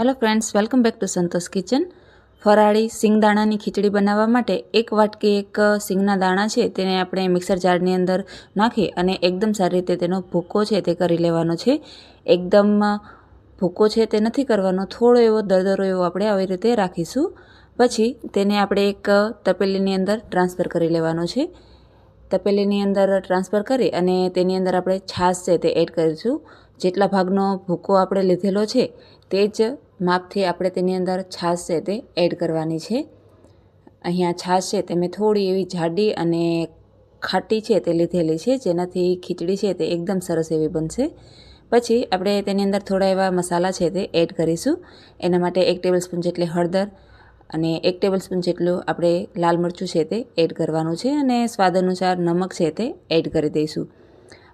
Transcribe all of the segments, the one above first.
Hello friends welcome back to Santosh kitchen ફરાળી સિંગદાણાની ખીચડી બનાવવા માટે એક વાટકી એક સિંગના દાણા છે, તેને આપણે મિક્સર જારની અંદર નાખી અને એકદમ સારી રીતે તેનો ભૂકો છે તે કરી લેવાનો છે. એકદમ ભૂકો છે તે નથી કરવાનો, થોડો એવો દરદરો એવો આપણે આવી રીતે રાખીશું. પછી તેને આપણે એક તપેલીની અંદર ટ્રાન્સફર કરી લેવાનો છે. તપેલીની અંદર ટ્રાન્સફર કરી અને તેની અંદર આપણે છાશ છે તે એડ કરીશું. જેટલા ભાગનો ભૂકો આપણે લીધેલો છે તે જ માપથી આપણે તેની અંદર છાશ છે તે એડ કરવાની છે. અહીંયા છાશ છે તે મેં થોડી એવી જાડી અને ખાટી છે તે લીધેલી છે, જેનાથી ખીચડી છે તે એકદમ સરસ એવી બનશે. પછી આપણે તેની અંદર થોડા એવા મસાલા છે તે એડ કરીશું. એના માટે એક ટેબલ સ્પૂન જેટલી હળદર અને એક ટેબલ સ્પૂન જેટલું આપણે લાલ મરચું છે તે એડ કરવાનું છે અને સ્વાદ અનુસાર નમક છે તે એડ કરી દઈશું.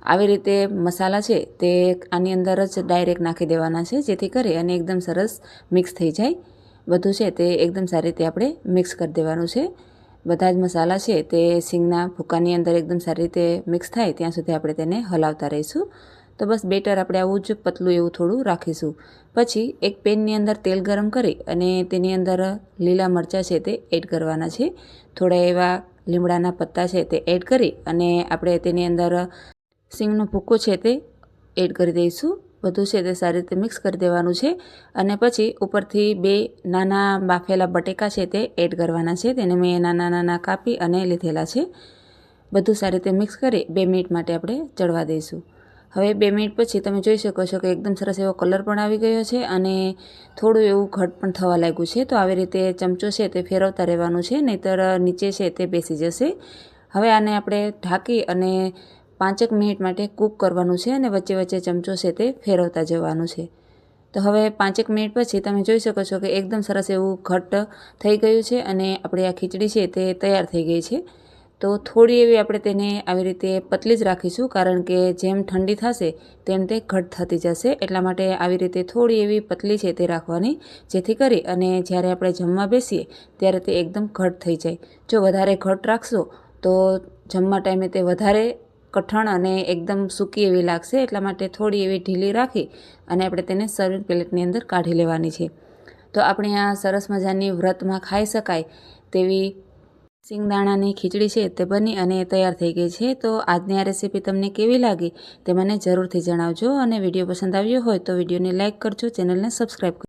આવી રીતે મસાલા છે તે આની અંદર જ ડાયરેક્ટ નાખી દેવાના છે, જેથી કરી અને એકદમ સરસ મિક્સ થઈ જાય. બધું છે તે એકદમ સારી રીતે આપણે મિક્સ કરી દેવાનું છે. બધા જ મસાલા છે તે સિંગના ભૂકાની અંદર એકદમ સારી રીતે મિક્સ થાય, ત્યાં સુધી આપણે તેને હલાવતા રહીશું. તો બસ બેટર આપણે આવું જ પતલું એવું થોડું રાખીશું. પછી એક પેનની અંદર તેલ ગરમ કરી અને તેની અંદર લીલા મરચાં છે તે એડ કરવાના છે. થોડા એવા લીમડાના પત્તા છે તે એડ કરી અને આપણે તેની અંદર સિંગનો ભૂકો છે તે એડ કરી દઈશું. બધું છે તે સારી રીતે મિક્સ કરી દેવાનું છે. અને પછી ઉપરથી બે નાના બાફેલા બટેકા છે તે એડ કરવાના છે. તેને મેં નાના નાના કાપી અને લીધેલા છે. બધું સારી રીતે મિક્સ કરી બે મિનિટ માટે આપણે ચડવા દઈશું. હવે બે મિનિટ પછી તમે જોઈ શકો છો કે એકદમ સરસ એવો કલર પણ આવી ગયો છે અને થોડું એવું ઘટ પણ થવા લાગ્યું છે. તો આવી રીતે ચમચો છે તે ફેરવતા રહેવાનું છે, નહીંતર નીચે છે તે બેસી જશે. હવે આને આપણે ઢાંકી અને પાંચેક મિનિટ માટે કૂક કરવાનું છે અને વચ્ચે વચ્ચે ચમચો છે તે ફેરવતા જવાનું છે. તો હવે પાંચેક મિનિટ પછી તમે જોઈ શકો છો કે એકદમ સરસ એવું ઘટ્ટ થઈ ગયું છે અને આપણી આ ખીચડી છે તે તૈયાર થઈ ગઈ છે. તો થોડી એવી આપણે તેને આવી રીતે પતલી જ રાખીશું કારણ કે જેમ ઠંડી થશે તેમ તે ઘટ થતી જશે. એટલા માટે આવી રીતે થોડી એવી પતલી છે તે રાખવાની જેથી કરી અને જ્યારે આપણે જમવા બેસીએ ત્યારે તે એકદમ ઘટ થઈ જાય. જો વધારે ઘટ રાખશો તો જમવા ટાઈમે તે વધારે કઠણ અને એકદમ સૂકી એવી લાગશે, એટલા માટે થોડી એવી ઢીલી રાખી અને આપણે તેને સર્વિંગ પ્લેટની અંદર કાઢી લેવાની છે. તો આપણે આ સરસ મજાની વ્રતમાં ખાઈ શકાય તેવી સિંગદાણાની ખીચડી છે તે બની અને તૈયાર થઈ ગઈ છે. તો આજની આ રેસીપી તમને કેવી લાગી તે મને જરૂરથી જણાવજો અને વીડિયો પસંદ આવ્યો હોય તો વિડીયોને લાઇક કરજો ચેનલને સબસ્ક્રાઈબ